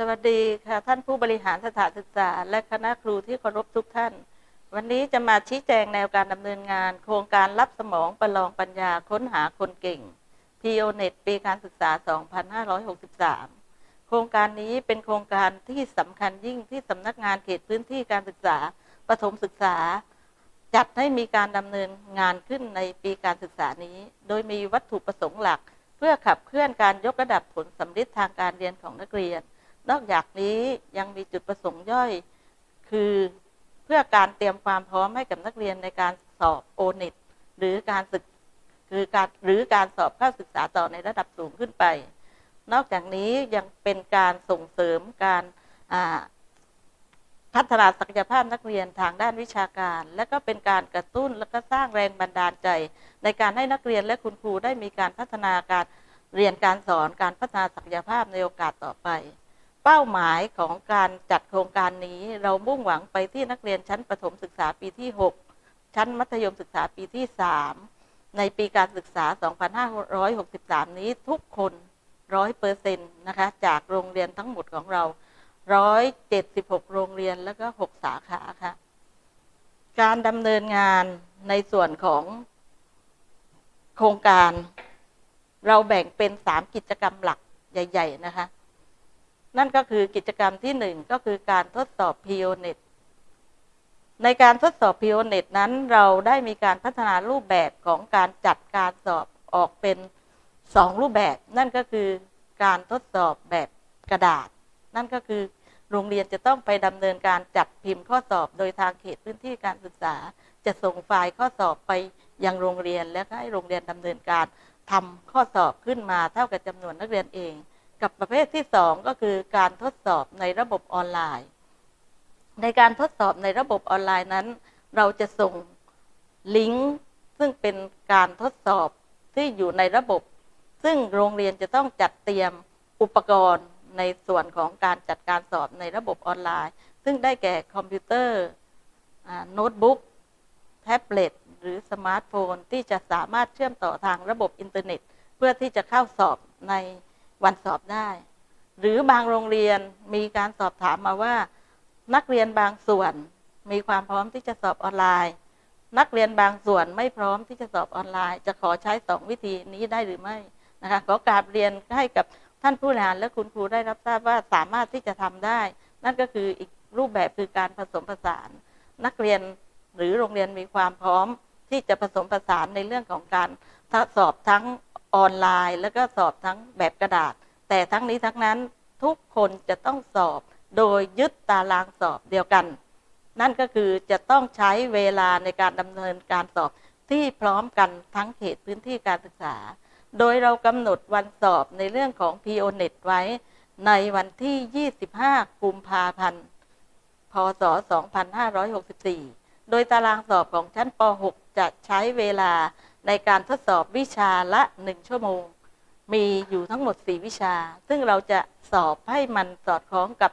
สวัสดีค่ะท่านผู้บริหารสถานศึกษา และคณะครูที่เคารพทุกท่าน วันนี้จะมาชี้แจงแนวการดำเนินงาน โครงการรับสมองประลองปัญญาค้นหาคนเก่ง p o n e t ปีการศึกษา 2563 โครงการนี้เป็นโครงการที่สำคัญยิ่งที่สำนักงานเขตพื้นที่การศึกษาประถมศึกษา จัดให้มีการดำเนินงานขึ้นในปีการศึกษานี้ โดยมีวัตถุประสงค์หลัก เพื่อขับเคลื่อนการยกระดับผลสำลิดทางการเรียนของนักเรียน นอกจากนี้ยังมีจุดประสงค์ย่อย คือเพื่อการเตรียมความพร้อมให้กับนักเรียนในการสอบโอเน็ตหรือการศึกคือการหรือการสอบเข้าศึกษาต่อในระดับสูงขึ้นไป นอกจากนี้ยังเป็นการส่งเสริมการพัฒนาศักยภาพนักเรียนทางด้านวิชาการ และก็เป็นการกระตุ้นและก็สร้างแรงบันดาลใจ ในการให้นักเรียนและคุณครูได้มีการพัฒนาการเรียนการสอนการพัฒนาศักยภาพในโอกาสต่อไป เป้าหมายของการจัดโครงการนี้ เรามุ่งหวังไปที่นักเรียนชั้นประถมศึกษาปีที่ 6 ชั้นมัธยมศึกษาปีที่ 3 ในปีการศึกษา 2563 นี้ทุกคนร้อยเปอร์เซ็นต์นะคะจากโรงเรียนทั้งหมดของเรา 176 โรงเรียนแล้วก็ 6 สาขาค่ะ การดำเนินงานในส่วนของโครงการ เราแบ่งเป็น 3 กิจกรรมหลักใหญ่ ๆ นะคะ นั่นก็คือกิจกรรมที่หนึ่งก็คือการทดสอบ p o n e t ในการทดสอบ p o n e t นั้นเราได้มีการพัฒนารูปแบบของการจัดการสอบออกเป็นสองรูปแบบ นั่นก็คือการทดสอบแบบกระดาษ นั่นก็คือโรงเรียนจะต้องไปดำเนินการจัดพิมพ์ข้อสอบ โดยทางเขตพื้นที่การศึกษา จะส่งไฟล์ข้อสอบไปยังโรงเรียน และให้โรงเรียนดำเนินการทำข้อสอบขึ้นมาเท่ากับจำนวนนักเรียนเอง กับประเภทที่สองก็คือการทดสอบในระบบออนไลน์ ในการทดสอบในระบบออนไลน์นั้น เราจะส่งลิงก์ซึ่งเป็นการทดสอบที่อยู่ในระบบ ซึ่งโรงเรียนจะต้องจัดเตรียมอุปกรณ์ในส่วนของการจัดการสอบในระบบออนไลน์ ซึ่งได้แก่คอมพิวเตอร์โน้ตบุ๊กแท็บเล็ตหรือสมาร์ทโฟนที่จะสามารถเชื่อมต่อทางระบบอินเทอร์เน็ต เพื่อที่จะเข้าสอบใน วันสอบได้ หรือบางโรงเรียนมีการสอบถามมาว่า นักเรียนบางส่วนมีความพร้อมที่จะสอบออนไลน์ นักเรียนบางส่วนไม่พร้อมที่จะสอบออนไลน์ จะขอใช้สองวิธีนี้ได้หรือไม่นะคะขอกราบเรียนให้กับท่านผู้บริหารและคุณครูได้รับทราบว่าสามารถที่จะทำได้ นั่นก็คืออีกรูปแบบคือการผสมผสาน นักเรียนหรือโรงเรียนมีความพร้อมที่จะผสมผสานในเรื่องของการสอบทั้ง ออนไลน์ แล้วก็สอบทั้งแบบกระดาษ แต่ทั้งนี้ทั้งนั้นทุกคนจะต้องสอบโดยยึดตารางสอบเดียวกัน นั่นก็คือจะต้องใช้เวลาในการดำเนินการสอบที่พร้อมกันทั้งเขตพื้นที่การศึกษา โดยเรากำหนดวันสอบในเรื่องของ p o n e t ไว้ในวันที่ 25 กุมภาพันธ์ พศ 2564 โดยตารางสอบของชั้นป .6 จะใช้เวลา ในการทดสอบวิชาละ 1 ชั่วโมง มีอยู่ทั้งหมด 4 วิชา ซึ่งเราจะสอบให้มันสอดคล้องกับ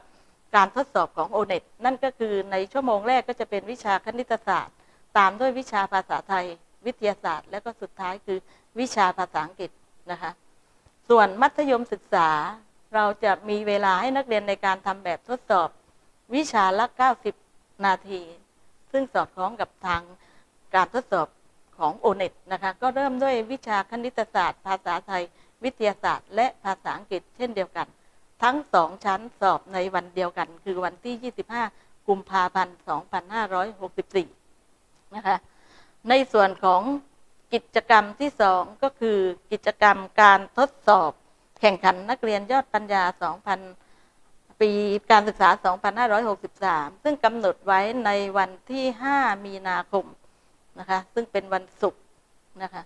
การทดสอบของ o n e t นั่นก็คือในชั่วโมงแรกก็จะเป็นวิชาคณิตศาสตร์ ตามด้วยวิชาภาษาไทย วิทยาศาสตร์ และก็สุดท้ายคือวิชาภาษาอังกฤษนะคะส่วนมัธยมศึกษาเราจะมีเวลาให้นักเรียนในการทำแบบทดสอบวิชาละ 90 นาที ซึ่งสอดคล้องกับทางการทดสอบ ของ o n e t นะคะก็เริ่มด้วยวิชาคณิตศาสตร์ ภาษาไทย วิทยาศาสตร์ และภาษาอังกฤษเช่นเดียวกัน ทั้งสองชั้นสอบในวันเดียวกัน คือวันที่ 25 กุมภาพันธ์ 2564 นะคะในส่วนของกิจกรรมที่สองก็คือกิจกรรมการทดสอบ แข่งขันนักเรียนยอดปัญญา 2000 ปีการศึกษา 2563 ซึ่งกำหนดไว้ในวันที่ 5 มีนาคม นะคะ ซึ่งเป็นวันศุกร์นะคะ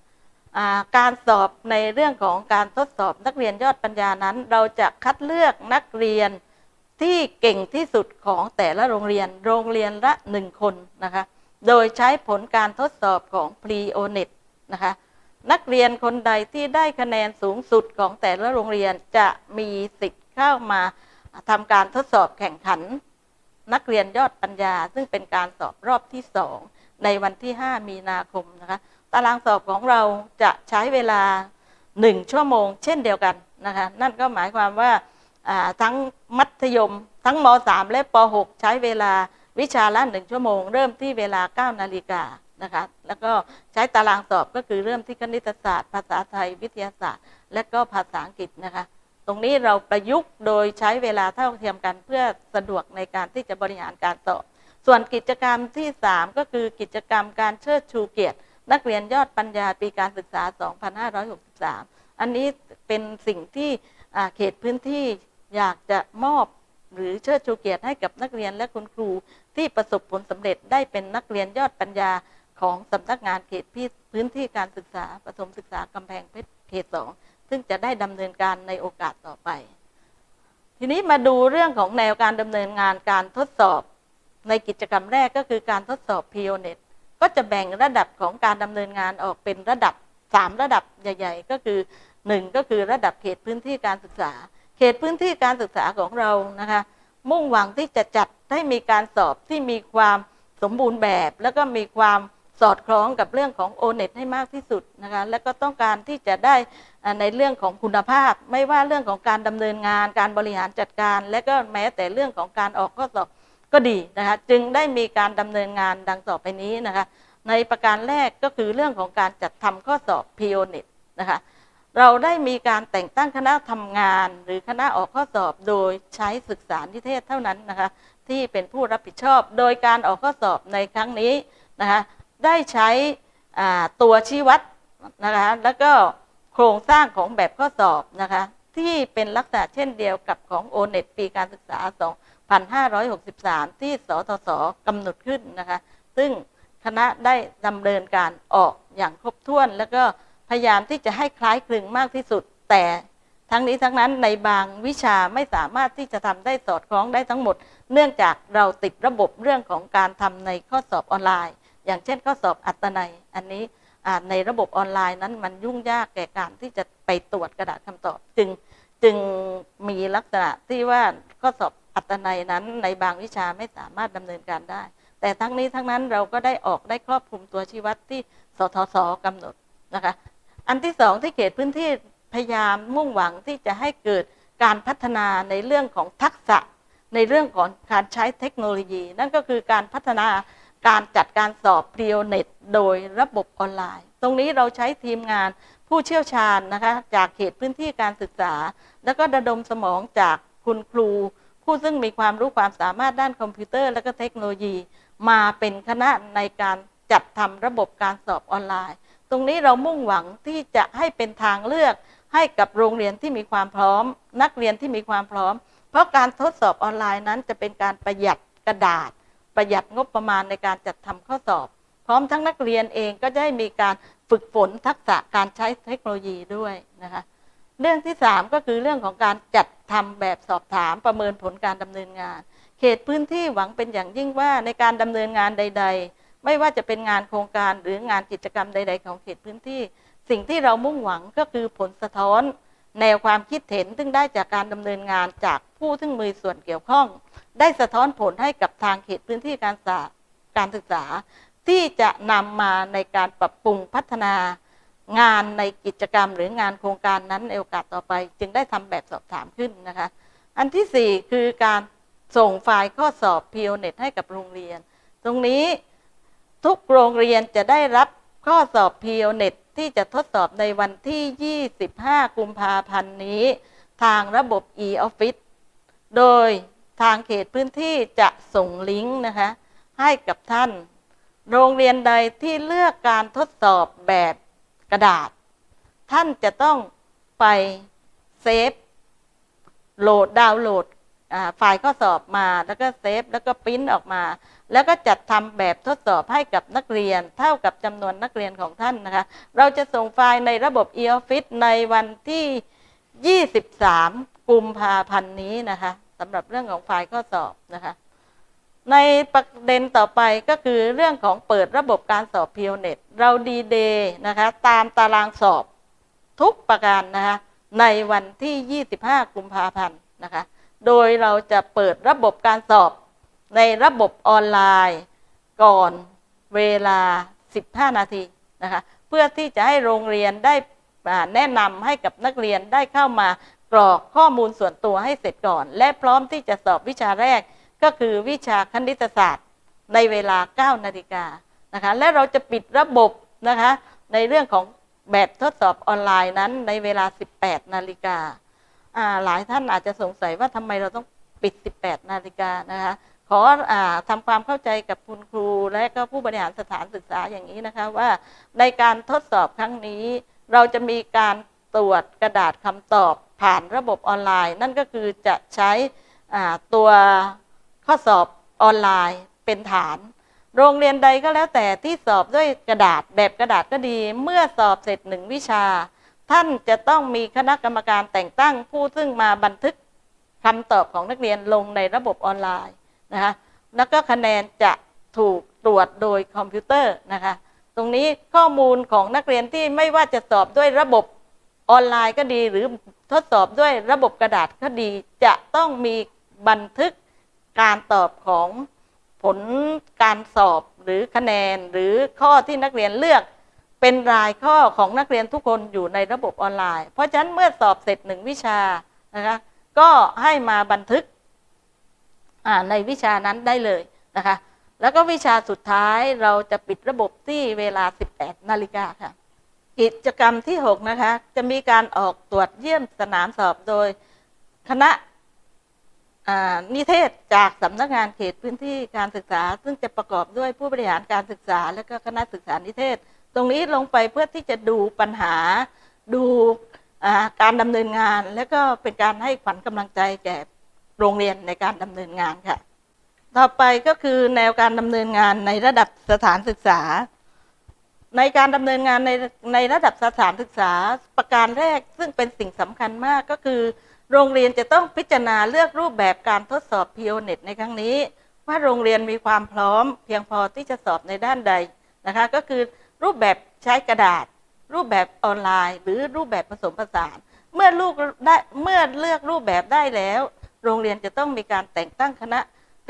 าการสอบในเรื่องของการทดสอบนักเรียนยอดปัญญานั้น เราจะคัดเลือกนักเรียนที่เก่งที่สุดของแต่ละโรงเรียนโรงเรียนละหนึ่งคนนะคะ โดยใช้ผลการทดสอบของ p r e o n e t นะคะ นักเรียนคนใดที่ได้คะแนนสูงสุดของแต่ละโรงเรียนจะมีสิทธิ์เข้ามาทำการทดสอบแข่งขัน นักเรียนยอดปัญญา ซึ่งเป็นการสอบรอบที่สอง ในวันที่ 5 มีนาคมนะคะตารางสอบของเราจะใช้เวลา 1 ชั่วโมง เช่นเดียวกันนะคะนั่นก็หมายความว่าาทั้งมัธยม ทั้งม .3 และป .6 ใช้เวลาวิชาละหนึ่งชั่วโมง เริ่มที่เวลา 9 นาฬิกานะคะแล้วก็ใช้ตารางสอบก็คือเริ่มที่คณิตศาสตร์ ภาษาไทยวิทยาศาสตร์ และก็ภาษาอังกฤษนะคะตรงนี้เราประยุกต์โดยใช้เวลาเท่าเทียมกันเพื่อสะดวกในการที่จะบริหารการสอบ ส่วนกิจกรรมที่ 3 ก็คือกิจกรรมการเชิดชูเกียรติ นักเรียนยอดปัญญาปีการศึกษา 2563 อันนี้เป็นสิ่งที่เขตพื้นที่อยากจะมอบหรือเชิดชูเกียรติให้กับนักเรียนและคุณครูที่ประสบผลสำเร็จได้เป็นนักเรียนยอดปัญญาของสำนักงานเขตพื้นที่การศึกษาประถมศึกษากำแพงเพชรเขตสองซึ่งจะได้ดำเนินการในโอกาสต่อไป ทีนี้มาดูเรื่องของแนวการดำเนินงานการทดสอบ ในกิจกรรมแรกก็คือการทดสอบ p i o n e t ก็จะแบ่งระดับของการดำเนินงานออกเป็นระดับ 3 ระดับใหญ่ ๆ ก็คือ 1 ก็คือระดับเขตพื้นที่การศึกษา เขตพื้นที่การศึกษาของเรานะคะมุ่งหวังที่จะจัดให้มีการสอบที่มีความสมบูรณ์แบบ แล้วก็มีความสอดคล้องกับเรื่องของ o n e t ให้มากที่สุดนะคะและก็ต้องการที่จะได้ในเรื่องของคุณภาพ ไม่ว่าเรื่องของการดำเนินงาน การบริหารจัดการ และก็แม้แต่เรื่องของการออกข้อสอบ ก็ดีนะคะจึงได้มีการดำเนินงานดังต่อไปนี้นะคะในประการแรกก็คือเรื่องของการจัดทำข้อสอบ p i o n e t นะคะเราได้มีการแต่งตั้งคณะทำงาน หรือคณะออกข้อสอบโดยใช้ศึกษานิเทศเท่านั้นนะคะที่เป็นผู้รับผิดชอบ โดยการออกข้อสอบในครั้งนี้นะคะได้ใช้ตัวชี้วัดนะคะแล้วก็โครงสร้างของแบบข้อสอบนะคะที่เป็นลักษณะเช่นเดียวกับของ o n e t ปีการศึกษา 2563 ที่สทศกำหนดขึ้นนะคะ ซึ่งคณะได้ดำเนินการออกอย่างครบถ้วน แล้วก็พยายามที่จะให้คล้ายคลึงมากที่สุด แต่ทั้งนี้ทั้งนั้นในบางวิชาไม่สามารถที่จะทำได้สอดคล้องได้ทั้งหมด เนื่องจากเราติดระบบเรื่องของการทำในข้อสอบออนไลน์ อย่างเช่นข้อสอบอัตนัย อันนี้ในระบบออนไลน์นั้นมันยุ่งยากแก่การที่จะไปตรวจกระดาษคำตอบจึง จึงมีลักษณะที่ว่าข้อสอบอัตนัยนั้นในบางวิชาไม่สามารถดำเนินการได้ แต่ทั้งนี้ทั้งนั้นเราก็ได้ออกได้ครอบคลุมตัวชี้วัดที่สทศกำหนดนะคะ อันที่สองที่เขตพื้นที่พยายามมุ่งหวังที่จะให้เกิดการพัฒนาในเรื่องของทักษะในเรื่องของการใช้เทคโนโลยี นั่นก็คือการพัฒนาการจัดการสอบ p r i o n e t โดยระบบออนไลน์ ตรงนี้เราใช้ทีมงาน ผู้เชี่ยวชาญนะคะจากเขตพื้นที่การศึกษา แล้วก็ระดมสมองจากคุณครู ผู้ซึ่งมีความรู้ความสามารถด้านคอมพิวเตอร์ และก็เทคโนโลยี มาเป็นคณะในการจัดทำระบบการสอบออนไลน์ ตรงนี้เรามุ่งหวังที่จะให้เป็นทางเลือกให้กับโรงเรียนที่มีความพร้อม นักเรียนที่มีความพร้อม เพราะการทดสอบออนไลน์นั้นจะเป็นการประหยัดกระดาษ ประหยัดงบประมาณในการจัดทำข้อสอบ พร้อมทั้งนักเรียนเองก็จะได้มีการฝึกฝนทักษะการใช้เทคโนโลยีด้วยนะคะเรื่องที่ 3 ก็คือเรื่องของการจัดทำแบบสอบถามประเมินผลการดำเนินงาน เขตพื้นที่หวังเป็นอย่างยิ่งว่าในการดำเนินงานใด ๆ ไม่ว่าจะเป็นงานโครงการหรืองานกิจกรรมใด ๆ ของเขตพื้นที่ สิ่งที่เรามุ่งหวังก็คือผลสะท้อน แนวความคิดเห็นซึ่งได้จากการดำเนินงานจากผู้ซึ่งมีส่วนเกี่ยวข้อง ได้สะท้อนผลให้กับทางเขตพื้นที่การศึกษา ที่จะนำมาในการปรับปรุงพัฒนางานในกิจกรรมหรืองานโครงการนั้นในโอกาสต่อไป จึงได้ทำแบบสอบถามขึ้นนะคะ อันที่ 4 คือการส่งไฟล์ข้อสอบ p i o n e t ให้กับโรงเรียน ตรงนี้ทุกโรงเรียนจะได้รับข้อสอบ p i o n e t ที่จะทดสอบในวันที่ 25 กุมภาพันธ์นี้ ทางระบบ e-office โดยทางเขตพื้นที่จะส่งลิงก์นะคะให้กับท่าน โรงเรียนใดที่เลือกการทดสอบแบบกระดาษ ท่านจะต้องไปเซฟโหลดดาวน์โหลดไฟล์ข้อสอบมาแล้วก็เซฟแล้วก็ปริ้นออกมา แล้วก็จัดทำแบบทดสอบให้กับนักเรียน เท่ากับจำนวนนักเรียนของท่านนะคะ เราจะส่งไฟล์ในระบบ e-office ในวันที่ 23 กุมภาพันธ์นี้นะคะสำหรับเรื่องของไฟล์ข้อสอบนะคะ ในประเด็นต่อไปก็คือเรื่องของเปิดระบบการสอบพิโอเน็ต เราดีเดย์นะคะตามตารางสอบทุกประการนะคะในวันที่ 25 กุมภาพันธ์นะคะโดยเราจะเปิดระบบการสอบในระบบออนไลน์ ก่อนเวลา 15 นาทีนะคะเพื่อที่จะให้โรงเรียนได้แนะนำให้กับนักเรียนได้เข้ามากรอกข้อมูลส่วนตัวให้เสร็จก่อน และพร้อมที่จะสอบวิชาแรก ก็คือวิชาคณิตศาสตร์ในเวลา 9 นาฬิกานะคะและเราจะปิดระบบนะคะในเรื่องของแบบทดสอบออนไลน์นั้นในเวลา 18 นาฬิกาหลายท่านอาจจะสงสัยว่าทำไมเราต้องปิด 18 นาฬิกานะคะขออทำความเข้าใจกับคุณครูและก็ผู้บริหารสถานศึกษาอย่างนี้นะคะว่าในการทดสอบครั้งนี้ เราจะมีการตรวจกระดาษคำตอบผ่านระบบออนไลน์ นั่นก็คือจะใช้ตัว ข้อสอบออนไลน์เป็นฐาน โรงเรียนใดก็แล้วแต่ที่สอบด้วยกระดาษแบบกระดาษก็ดี เมื่อสอบเสร็จหนึ่งวิชา ท่านจะต้องมีคณะกรรมการแต่งตั้งผู้ซึ่งมาบันทึกคำตอบของนักเรียนลงในระบบออนไลน์นะคะแล้วก็คะแนนจะถูกตรวจโดยคอมพิวเตอร์นะคะตรงนี้ข้อมูลของนักเรียนที่ไม่ว่าจะสอบด้วยระบบออนไลน์ก็ดี หรือทดสอบด้วยระบบกระดาษก็ดี จะต้องมีบันทึก การตอบของผลการสอบหรือคะแนนหรือข้อที่นักเรียนเลือกเป็นรายข้อของนักเรียนทุกคนอยู่ในระบบออนไลน์ เพราะฉะนั้นเมื่อสอบเสร็จหนึ่งวิชานะคะก็ให้มาบันทึกในวิชานั้นได้เลยนะคะแล้วก็วิชาสุดท้ายเราจะปิดระบบที่เวลา 18 นาฬิกาค่ะ กิจกรรมที่ 6 นะคะ จะมีการออกตรวจเยี่ยมสนามสอบโดย คณะ นิเทศจากสำนักงานเขตพื้นที่การศึกษา ซึ่งจะประกอบด้วยผู้บริหารการศึกษา และก็คณะศึกษานิเทศ ตรงนี้ลงไปเพื่อที่จะดูปัญหา ดูการดำเนินงาน และก็เป็นการให้ขวัญกำลังใจแก่โรงเรียนในการดำเนินงานค่ะ ต่อไปก็คือแนวการดำเนินงานในระดับสถานศึกษา ในการดำเนินงานในในระดับสถานศึกษา ประการแรกซึ่งเป็นสิ่งสำคัญมากก็คือ โรงเรียนจะต้องพิจารณาเลือกรูปแบบการทดสอบ p ีโอเน็ตในครั้งนี้ ว่าโรงเรียนมีความพร้อม เพียงพอที่จะสอบในด้านใดนะคะ ก็คือรูปแบบใช้กระดาษ รูปแบบออนไลน์ หรือรูปแบบผสมผสาน เมื่อลูกได้เมื่อเลือกรูปแบบได้แล้ว โรงเรียนจะต้องมีการแต่งตั้งคณะ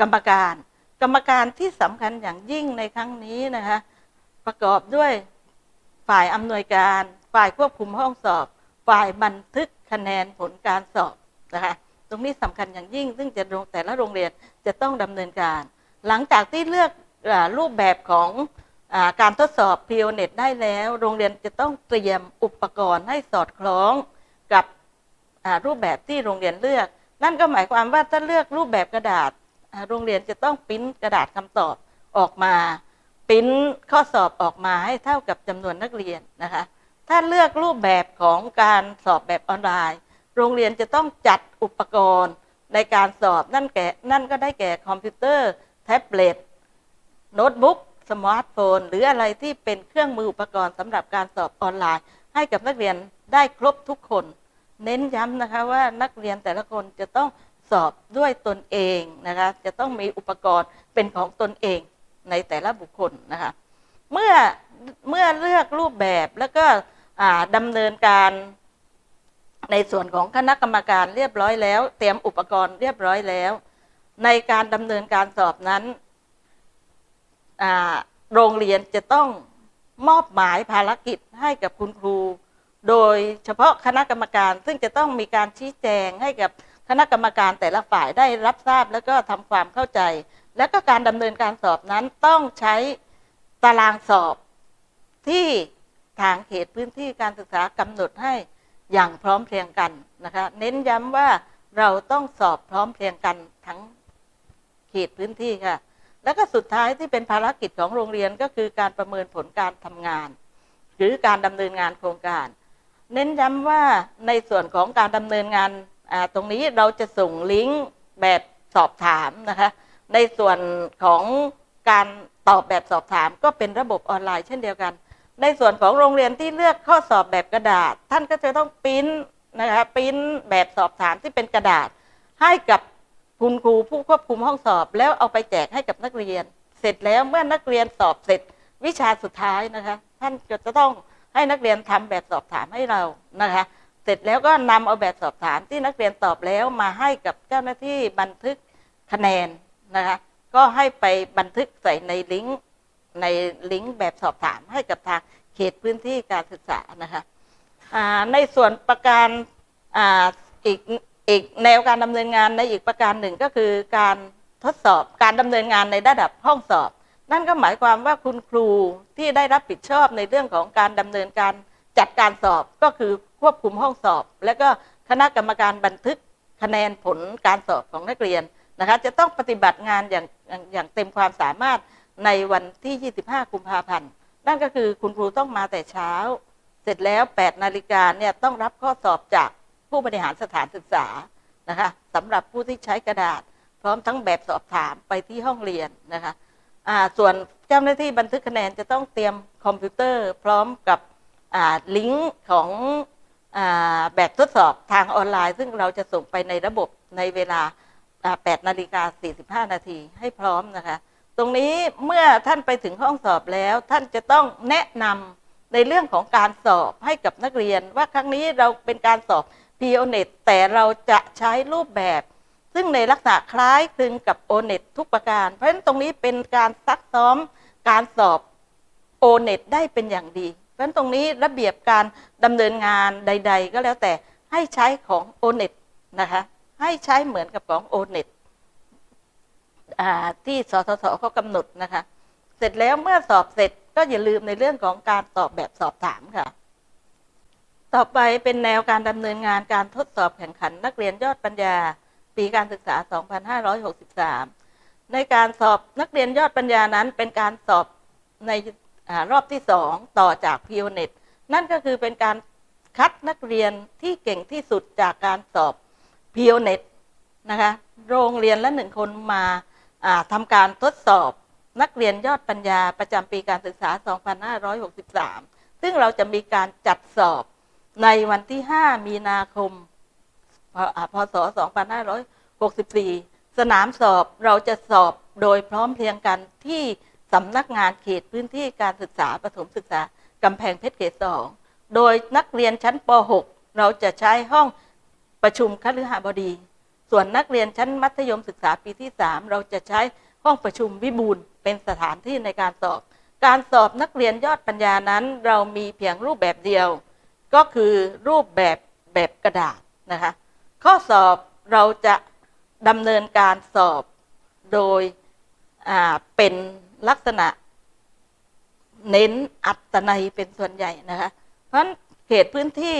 กรรมการ กรรมการที่สำคัญอย่างยิ่งในครั้งนี้นะคะประกอบด้วยฝ่ายอำนวยการ ฝ่ายควบคุมห้องสอบ ฝ่ายบันทึก คะแนนผลการสอบนะคะตรงนี้สำคัญอย่างยิ่ง ซึ่งจะแต่ละโรงเรียนจะต้องดำเนินการ หลังจากที่เลือกอรูปแบบของอการทดสอบ p ีโอเน็ตได้แล้ว โรงเรียนจะต้องเตรียมอุปกรณ์ให้สอดคล้องกับรูปแบบที่โรงเรียนเลือก นั่นก็หมายความว่าถ้าเลือกรูปแบบกระดาษ โรงเรียนจะต้องปริ้นกระดาษคำตอบออกมาปริ้นข้อสอบออกมาให้เท่ากับจำนวนนักเรียนนะคะ ถ้าเลือกรูปแบบของการสอบแบบออนไลน์ โรงเรียนจะต้องจัดอุปกรณ์ในการสอบนั่นแก่นั่นก็ได้แก่คอมพิวเตอร์ แท็บเล็ตโน้ตบุ๊กสมาร์ทโฟน หรืออะไรที่เป็นเครื่องมืออุปกรณ์สำหรับการสอบออนไลน์ ให้กับนักเรียนได้ครบทุกคน เน้นย้ำนะคะว่านักเรียนแต่ละคนจะต้องสอบด้วยตนเองนะคะจะต้องมีอุปกรณ์เป็นของตนเองในแต่ละบุคคลนะคะเมื่อเมื่อเลือกรูปแบบแล้วก็ ดำเนินการในส่วนของคณะกรรมการเรียบร้อยแล้ว เตรียมอุปกรณ์เรียบร้อยแล้ว ในการดำเนินการสอบนั้นโรงเรียนจะต้องมอบหมายภารกิจให้กับคุณครู โดยเฉพาะคณะกรรมการซึ่งจะต้องมีการชี้แจงให้กับคณะกรรมการแต่ละฝ่ายได้รับทราบแล้วก็ทำความเข้าใจ และก็การดำเนินการสอบนั้นต้องใช้ตารางสอบที่ ทางเขตพื้นที่การศึกษากำหนดให้อย่างพร้อมเพรียงกันนะคะเน้นย้ำว่าเราต้องสอบพร้อมเพรียงกันทั้งเขตพื้นที่ค่ะ แล้วก็สุดท้ายที่เป็นภารกิจของโรงเรียนก็คือการประเมินผลการทำงาน หรือการดำเนินงานโครงการ เน้นย้ำว่าในส่วนของการดำเนินงานตรงนี้เราจะส่งลิงก์แบบสอบถามนะคะในส่วนของการตอบแบบสอบถามก็เป็นระบบออนไลน์เช่นเดียวกัน ในส่วนของโรงเรียนที่เลือกข้อสอบแบบกระดาษ ท่านก็จะต้องปริ้นนะคะปริ้นแบบสอบถามที่เป็นกระดาษ ให้กับคุณครูผู้ควบคุมห้องสอบ แล้วเอาไปแจกให้กับนักเรียน เสร็จแล้วเมื่อนักเรียนสอบเสร็จวิชาสุดท้ายนะคะ ท่านก็จะต้องให้นักเรียนทำแบบสอบถามให้เรานะคะ เสร็จแล้วก็นำเอาแบบสอบถามที่นักเรียนตอบแล้วมาให้กับเจ้าหน้าที่บันทึกคะแนนนะคะ ก็ให้ไปบันทึกใส่ในลิงก์ ในลิงก์แบบสอบถามให้กับทางเขตพื้นที่การศึกษานะคะในส่วนประการออีกอีกแนวการดำเนินงานในอีกประการหนึ่งก็คือการทดสอบการดำเนินงานในระดับห้องสอบ นั่นก็หมายความว่าคุณครูที่ได้รับผิดชอบในเรื่องของการดำเนินการจัดการสอบก็คือควบคุมห้องสอบ และก็คณะกรรมการบันทึกคะแนนผลการสอบของนักเรียนนะคะจะต้องปฏิบัติงานอย่างอย่างอย่างเต็มความสามารถ ในวันที่ 25 กุมภาพันธ์ นั่นก็คือคุณครูต้องมาแต่เช้า เสร็จแล้ว 8 นาฬิกาเนี่ยต้องรับข้อสอบจากผู้บริหารสถานศึกษานะคะสำหรับผู้ที่ใช้กระดาษ พร้อมทั้งแบบสอบถามไปที่ห้องเรียนนะคะส่วนเจ้าหน้าที่บันทึกคะแนนจะต้องเตรียมคอมพิวเตอร์ พร้อมกับลิงก์ของอแบบทดสอบทางออนไลน์ ซึ่งเราจะส่งไปในระบบในเวลา8นาฬิกา45 นาทีให้พร้อมนะคะ ตรงนี้เมื่อท่านไปถึงห้องสอบแล้ว ท่านจะต้องแนะนำในเรื่องของการสอบให้กับนักเรียน ว่าครั้งนี้เราเป็นการสอบ p ีโอเน็ตแต่เราจะใช้รูปแบบ ซึ่งในลักษณะคล้ายคลึงกับโอเน็ตทุกประการ เพราะฉะนั้นตรงนี้เป็นการซักซ้อมการสอบโอเน็ตได้เป็นอย่างดี เพราะฉะนั้นตรงนี้ระเบียบการดำเนินงานใด ๆ ก็แล้วแต่ให้ใช้ของโอเน็ตนะคะให้ใช้เหมือนกับของโอเน็ต ที่สสสเขากำหนดนะคะ เสร็จแล้วเมื่อสอบเสร็จก็อย่าลืมในเรื่องของการตอบแบบสอบถามค่ะ ต่อไปเป็นแนวการดำเนินงานการทดสอบแข่งขัน นักเรียนยอดปัญญา ปีการศึกษา 2563 ในการสอบนักเรียนยอดปัญญานั้น เป็นการสอบในอรอบที่สองต่อจากพีโอเน็ตนั่นก็คือเป็นการคัดนักเรียนที่เก่งที่สุดจากการสอบพีโอเน็ตนะคะ โรงเรียนละหนึ่งคนมา ทำการทดสอบนักเรียนยอดปัญญาประจำปีการศึกษา 2563 ซึ่งเราจะมีการจัดสอบในวันที่ 5 มีนาคมพพศ 2564 สนามสอบเราจะสอบโดยพร้อมเพรียงกันที่สำนักงานเขตพื้นที่การศึกษาประถมศึกษากำแพงเพชรเขต 2 โดยนักเรียนชั้นป .6 เราจะใช้ห้องประชุมคฤหบดี ส่วนนักเรียนชั้นมัธยมศึกษาปีที่ 3 เราจะใช้ห้องประชุมวิบูลย์เป็นสถานที่ในการสอบ การสอบนักเรียนยอดปัญญานั้น เรามีเพียงรูปแบบเดียว ก็คือรูปแบบแบบกระดาษนะคะข้อสอบเราจะดำเนินการสอบโดยเป็นลักษณะเน้นอัตนัยเป็นส่วนใหญ่นะคะ เพราะเขตพื้นที่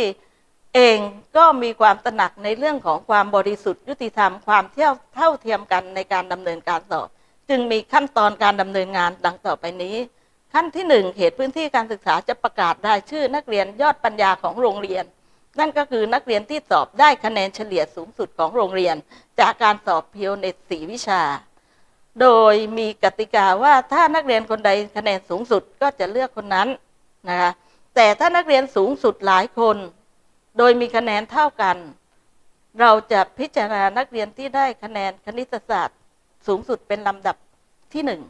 เองก็มีความตระหนักในเรื่องของความบริสุทธิ์ยุติธรรมความเที่ยวเท่าเทียมกันในการดำเนินการสอบ จึงมีขั้นตอนการดำเนินงานดังต่อไปนี้ ขั้นที่หนึ่งเขตพื้นที่การศึกษาจะประกาศรายชื่อนักเรียนยอดปัญญาของโรงเรียน นั่นก็คือนักเรียนที่สอบได้คะแนนเฉลี่ยสูงสุดของโรงเรียน จากการสอบเพิโอเน็ตสีวิชา โดยมีกติกาว่าถ้านักเรียนคนใดคะแนนสูงสุดก็จะเลือกคนนั้นนะคะแต่ถ้านักเรียนสูงสุดหลายคน โดยมีคะแนนเท่ากัน เราจะพิจารณานักเรียนที่ได้คะแนนคณิตศาสตร์สูงสุดเป็นลำดับที่หนึ่ง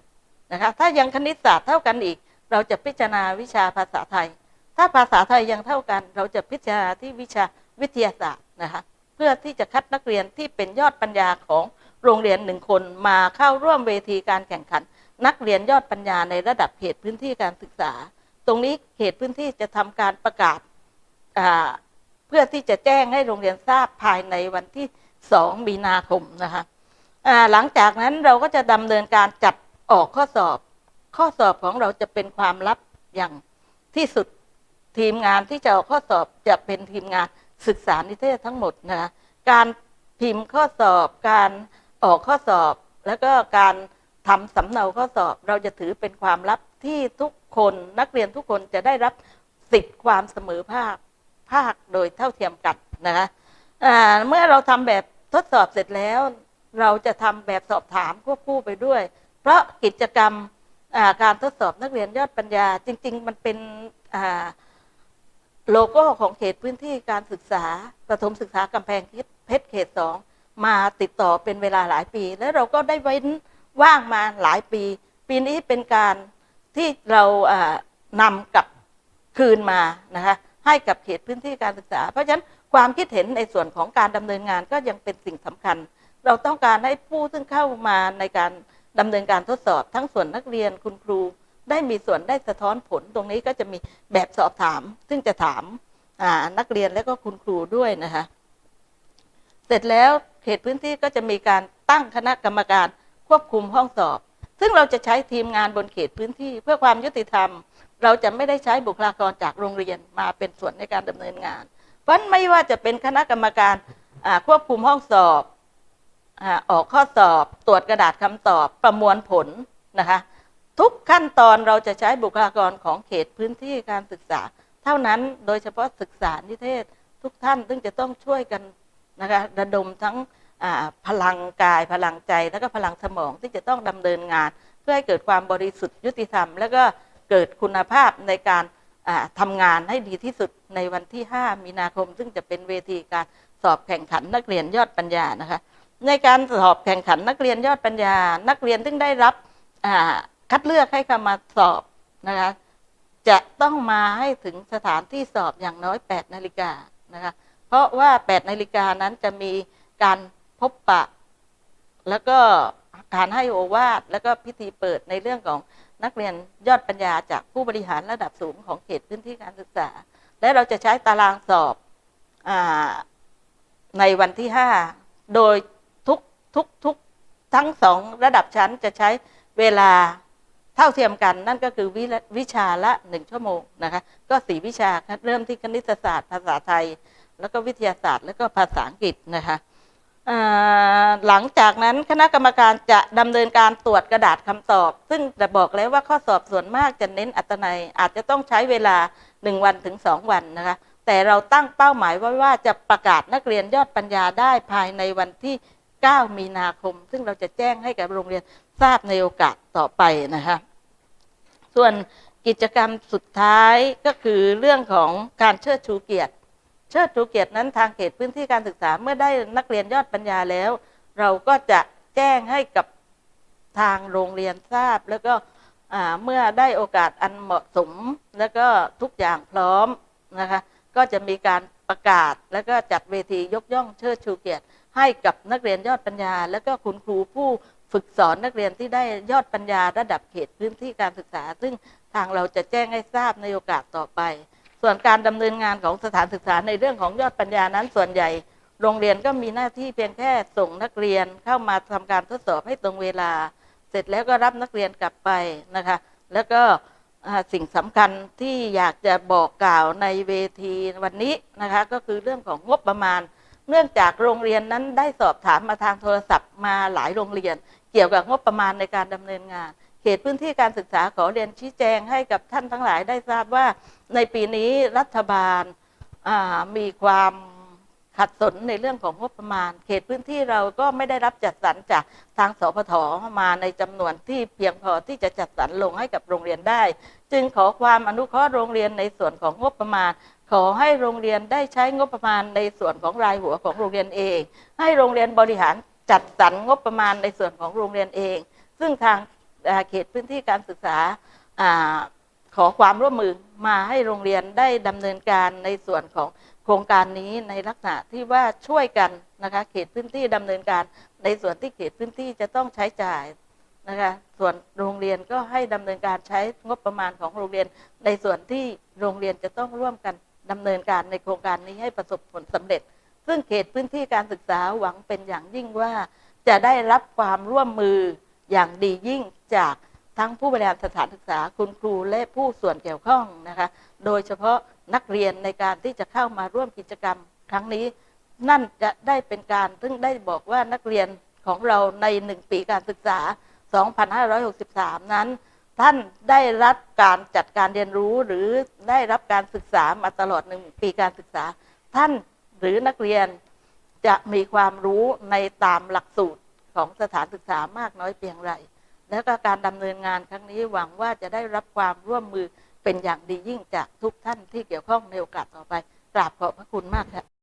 นะคะถ้ายังคณิตศาสตร์เท่ากันอีก เราจะพิจารณาวิชาภาษาไทย ถ้าภาษาไทยยังเท่ากัน เราจะพิจารณาที่วิชาวิทยาศาสตร์นะคะเพื่อที่จะคัดนักเรียนที่เป็นยอดปัญญาของโรงเรียนหนึ่งคนมาเข้าร่วมเวทีการแข่งขัน นักเรียนยอดปัญญาในระดับเขตพื้นที่การศึกษา ตรงนี้เขตพื้นที่จะทำการประกาศอ่า เพื่อที่จะแจ้งให้โรงเรียนทราบภายในวันที่ 2 มีนาคมนะคะหลังจากนั้นเราก็จะดำเนินการจัดออกข้อสอบ ข้อสอบของเราจะเป็นความลับอย่างที่สุดทีมงานที่จะออกข้อสอบจะเป็นทีมงานศึกษานิเทศทั้งหมดนะคะการพิมพ์ข้อสอบการออกข้อสอบ แล้วก็การทำสำเนาข้อสอบ เราจะถือเป็นความลับที่ทุกคนนักเรียนทุกคนจะได้รับสิทธิ์ความเสมอภาค ภาคโดยเท่าเทียมกันนะคะเมื่อเราทำแบบทดสอบเสร็จแล้ว เราจะทำแบบสอบถามควบคู่ไปด้วย เพราะกิจกรรมการทดสอบนักเรียนยอดปัญญา จริง ๆ มันเป็นโลโก้ของเขตพื้นที่การศึกษาประถมศึกษากำแพงเพชรเขตสองมาติดต่อเป็นเวลาหลายปี แล้วเราก็ได้เว้นว่างมาหลายปี ปีนี้เป็นการที่เราอ่านำกลับคืนมานะคะ ให้กับเขตพื้นที่การศึกษา เพราะฉะนั้นความคิดเห็นในส่วนของการดำเนินงานก็ยังเป็นสิ่งสำคัญ เราต้องการให้ผู้ซึ่งเข้ามาในการดำเนินการทดสอบ ทั้งส่วนนักเรียนคุณครู ได้มีส่วนได้สะท้อนผลตรงนี้ก็จะมีแบบสอบถาม ซึ่งจะถามนักเรียนและก็คุณครูด้วยนะคะเสร็จแล้วเขตพื้นที่ก็จะมีการตั้งคณะกรรมการควบคุมห้องสอบ ซึ่งเราจะใช้ทีมงานบนเขตพื้นที่ เพื่อความยุติธรรม เราจะไม่ได้ใช้บุคลากรจากโรงเรียนมาเป็นส่วนในการดำเนินงาน เพราะไม่ว่าจะเป็นคณะกรรมการควบคุมห้องสอบอออกข้อสอบตรวจกระดาษคำตอบประมวลผลนะคะทุกขั้นตอนเราจะใช้บุคลากรของเขตพื้นที่การศึกษา เท่านั้นโดยเฉพาะศึกษานิเทศทุกท่านซึ่งจะต้องช่วยกันนะคะระดมทั้งพลังกายพลังใจ แล้วก็พลังสมองที่จะต้องดำเนินงาน เพื่อให้เกิดความบริสุทธิ์ยุติธรรม แล้วก็ เกิดคุณภาพในการทำงานให้ดีที่สุดในวันที่ 5 มีนาคม ซึ่งจะเป็นเวทีการสอบแข่งขันนักเรียนยอดปัญญานะคะในการสอบแข่งขันนักเรียนยอดปัญญา นักเรียนซึ่งได้รับคัดเลือกให้เข้ามาสอบนะคะจะต้องมาให้ถึงสถานที่สอบอย่างน้อย 8 นาฬิกานะคะเพราะว่า 8 นาฬิกานั้นจะมีการพบปะ แล้วก็การให้โอวาทแล้วก็พิธีเปิดในเรื่องของ นักเรียนยอดปัญญาจากผู้บริหารระดับสูงของเขตพื้นที่การศึกษา และเราจะใช้ตารางสอบอในวันที่ 5 โดยทุกทุกทุกทั้งสองระดับชั้นจะใช้เวลาเท่าเทียมกัน นั่นก็คือวิวิชาละหนึ่งชั่วโมงนะคะก็สี่วิชาเริ่มที่คณิตศาสตร์ ภาษาไทย แล้วก็วิทยาศาสตร์ แล้วก็ภาษาอังกฤษนะคะ หลังจากนั้นคณะกรรมการจะดำเนินการตรวจกระดาษคำตอบ ซึ่งจะบอกแล้วว่าข้อสอบส่วนมากจะเน้นอัตนัย อาจจะต้องใช้เวลา 1 วันถึง 2 วันนะคะ แต่เราตั้งเป้าหมายไว้ว่าจะประกาศนักเรียนยอดปัญญาได้ภายในวันที่ 9 มีนาคม ซึ่งเราจะแจ้งให้กับโรงเรียนทราบในโอกาสต่อไปนะคะส่วนกิจกรรมสุดท้ายก็คือเรื่องของการเชิดชูเกียรติ เชิดชูเกียรตินั้นทางเขตพื้นที่การศึกษาเมื่อได้นักเรียนยอดปัญญาแล้ว เราก็จะแจ้งให้กับทางโรงเรียนทราบ แล้วก็เมื่อได้โอกาสอันเหมาะสม แล้วก็ทุกอย่างพร้อมนะคะก็จะมีการประกาศแล้วก็จัดเวทียกย่องเชิดชูเกียรติ ให้กับนักเรียนยอดปัญญา แล้วก็คุณครูผู้ฝึกสอนนักเรียนที่ได้ยอดปัญญาระดับเขตพื้นที่การศึกษา ซึ่งทางเราจะแจ้งให้ทราบในโอกาสต่อไป ส่วนการดำเนินงานของสถานศึกษาในเรื่องของยอดปัญญานั้นส่วนใหญ่ โรงเรียนก็มีหน้าที่เพียงแค่ส่งนักเรียนเข้ามาทำการทดสอบให้ตรงเวลา เสร็จแล้วก็รับนักเรียนกลับไปนะคะ แล้วก็สิ่งสำคัญที่อยากจะบอกกล่าวในเวทีวันนี้นะคะ ก็คือเรื่องของงบประมาณ เนื่องจากโรงเรียนนั้นได้สอบถามมาทางโทรศัพท์มาหลายโรงเรียน เกี่ยวกับงบประมาณในการดำเนินงาน เขตพื้นที่การศึกษาขอเรียนชี้แจงให้กับท่านทั้งหลายได้ทราบว่า ในปีนี้รัฐบาลมีความขัดสนในเรื่องของงบประมาณ เขตพื้นที่เราก็ไม่ได้รับจัดสรรจากทางสพทมาในจำนวนที่เพียงพอที่จะจัดสรรลงให้กับโรงเรียนได้ จึงขอความอนุเคราะห์โรงเรียนในส่วนของงบประมาณ ขอให้โรงเรียนได้ใช้งบประมาณในส่วนของรายหัวของโรงเรียนเอง ให้โรงเรียนบริหารจัดสรรงบประมาณในส่วนของโรงเรียนเอง ซึ่งทางเขตพื้นที่การศึกษาอ่าขอความร่วมมือ มาให้โรงเรียนได้ดำเนินการในส่วนของโครงการนี้ในลักษณะที่ว่าช่วยกันนะคะเขตพื้นที่ดำเนินการ ในส่วนที่เขตพื้นที่จะต้องใช้จ่ายนะคะส่วนโรงเรียนก็ให้ดำเนินการใช้งบประมาณของโรงเรียน ในส่วนที่โรงเรียนจะต้องร่วมกันดำเนินการในโครงการนี้ให้ประสบผลสำเร็จ ซึ่งเขตพื้นที่การศึกษาหวังเป็นอย่างยิ่งว่า จะได้รับความร่วมมืออย่างดียิ่งจาก ทั้งผู้บริหารสถานศึกษาคุณครูและผู้ส่วนเกี่ยวข้องนะคะ โดยเฉพาะนักเรียนในการที่จะเข้ามาร่วมกิจกรรมครั้งนี้ นั่นจะได้เป็นการซึ่งได้บอกว่านักเรียนของเราในหนึ่งปีการศึกษา 2563 นั้น ท่านได้รับการจัดการเรียนรู้หรือได้รับการศึกษามาตลอดหนึ่งปีการศึกษา ท่านหรือนักเรียนจะมีความรู้ในตามหลักสูตรของสถานศึกษามากน้อยเพียงไร และก็การดำเนินงานครั้งนี้หวังว่าจะได้รับความร่วมมือเป็นอย่างดียิ่งจากทุกท่านที่เกี่ยวข้องในโอกาสต่อไปกราบขอบพระคุณมากครับ